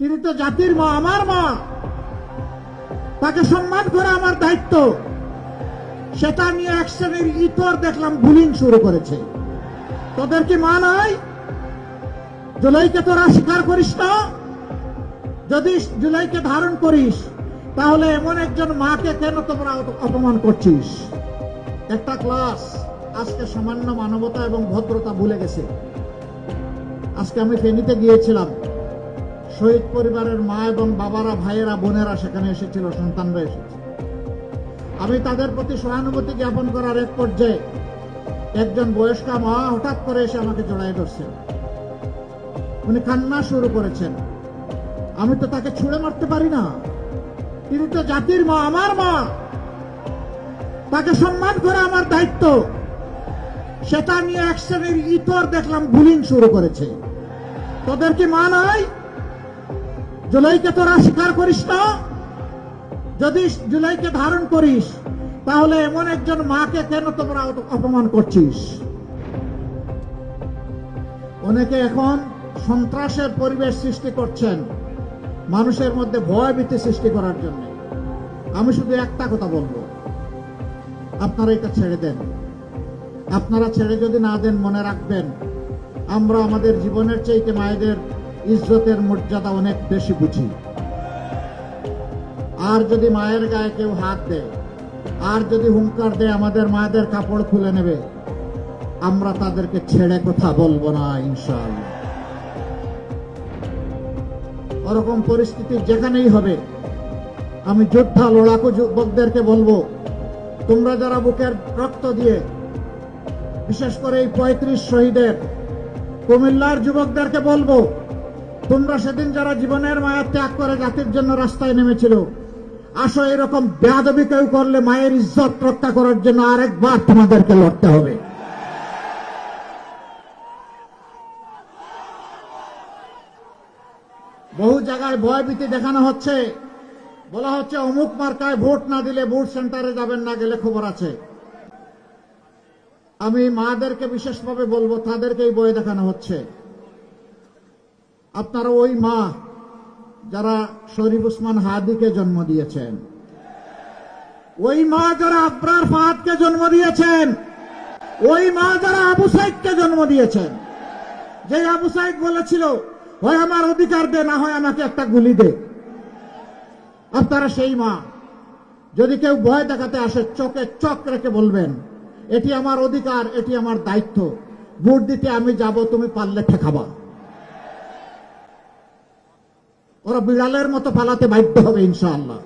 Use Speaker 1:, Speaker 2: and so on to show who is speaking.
Speaker 1: তিনি তো জাতির মা, আমার মা, তাকে সম্মান করা আমার দায়িত্ব। সেটা নিয়ে এক শ্রেণির ইতর দেখলাম বুলিং শুরু করেছে। তোদের কি মা নাই? জুলাইকে তোরা স্বীকার করিস না? যদি জুলাইকে ধারণ করিস, তাহলে এমন একজন মাকে কেন তোমরা অপমান করছিস? একটা ক্লাস, আজকে সামান্য মানবতা এবং ভদ্রতা ভুলে গেছে। আজকে আমি ফেনীতে গিয়েছিলাম। শহীদ পরিবারের মা এবং বাবারা, ভাইয়েরা, বোনেরা সেখানে এসেছিল, সন্তানরা এসেছে। আমি তাদের প্রতি সহানুভূতি জ্ঞাপন করার এক পর্যায়ে একজন বয়স্কা মা হঠাৎ করে এসে আমাকে জড়াই ধরছেন। উনি কান্না শুরু করেছেন। আমি তো তাকে ছুঁড়ে মারতে পারি না। তিনি তো জাতির মা, আমার মা। তাকে সম্মান করা আমার দায়িত্ব। সেটা নিয়ে এক শ্রেণির ইতর দেখলাম বুলিং শুরু করেছে। তোদের কি মা নাই? জুলাইকে তোরা স্বীকার করিস না? যদি জুলাইকে ধারণ করিস, তাহলে এমন একজন মাকে কেন তোমরা অপমান করছিস? অনেকে এখন সন্ত্রাসের পরিবেশ সৃষ্টি করছেন, মানুষের মধ্যে ভয় ভীতি সৃষ্টি করার জন্য। আমি শুধু একটা কথা বলব। আপনারা এটা ছেড়ে দেন। আপনারা ছেড়ে যদি না দেন মনে রাখবেন, আমরা আমাদের জীবনের চাইতে মায়েদের ইজ্জতের মর্যাদা অনেক বেশি বুঝি। আর যদি মায়ের গায়ে কেউ হাত দেয়, আর যদি হুঙ্কার দেয় আমাদের মায়েদের কাপড় খুলে নেবে, আমরা তাদেরকে ছেড়ে কথা বলব না, ইনশাআল্লাহ। ওরকম পরিস্থিতি যেখানেই হবে, আমি যোদ্ধা লড়াকু যুবকদেরকে বলব, তোমরা যারা বুকের রক্ত দিয়ে, বিশেষ করে এই পঁয়ত্রিশ শহীদের কুমিল্লার যুবকদেরকে বলব তোমরা সেদিন যারা জীবনের মায়া ত্যাগ করে জাতির জন্য রাস্তায় নেমেছিল, আসো এরকম বেয়াদবি কেউ করলে মায়ের ইজ্জত রক্ষা করার জন্য আরেকবার তোমাদেরকে লড়তে হবে। বহু জায়গায় ভয়ভীতি দেখানো হচ্ছে। বলা হচ্ছে অমুক মার্কায় ভোট না দিলে ভোট সেন্টারে যাবেন না গেলে খবর আছে। আমি মাদেরকে বিশেষভাবে বলব, তাদেরকেই বই দেখানো হচ্ছে। আপনারা ওই মা যারা শরীফ উসমান হাদিকে জন্ম দিয়েছেন, ওই মা যারা আবরার ফাহাদকে জন্ম দিয়েছেন, ওই মা যারা আবু সাইদকে জন্ম দিয়েছেন, যে আবু সাইদ বলেছিল, হয় আমার অধিকার দে, না হয় আমাকে একটা গুলি দে। আপনারা সেই মা। যদি কেউ ভয় দেখাতে আসে, চোখে চোখ রেখে বলবেন, এটি আমার অধিকার, এটি আমার দায়িত্ব। ভোট দিতে আমি যাব, তুমি পারলে ঠেকাবা। ওরা বিড়ালের মতো পালাতে বাধ্য হবে ইনশাআল্লাহ।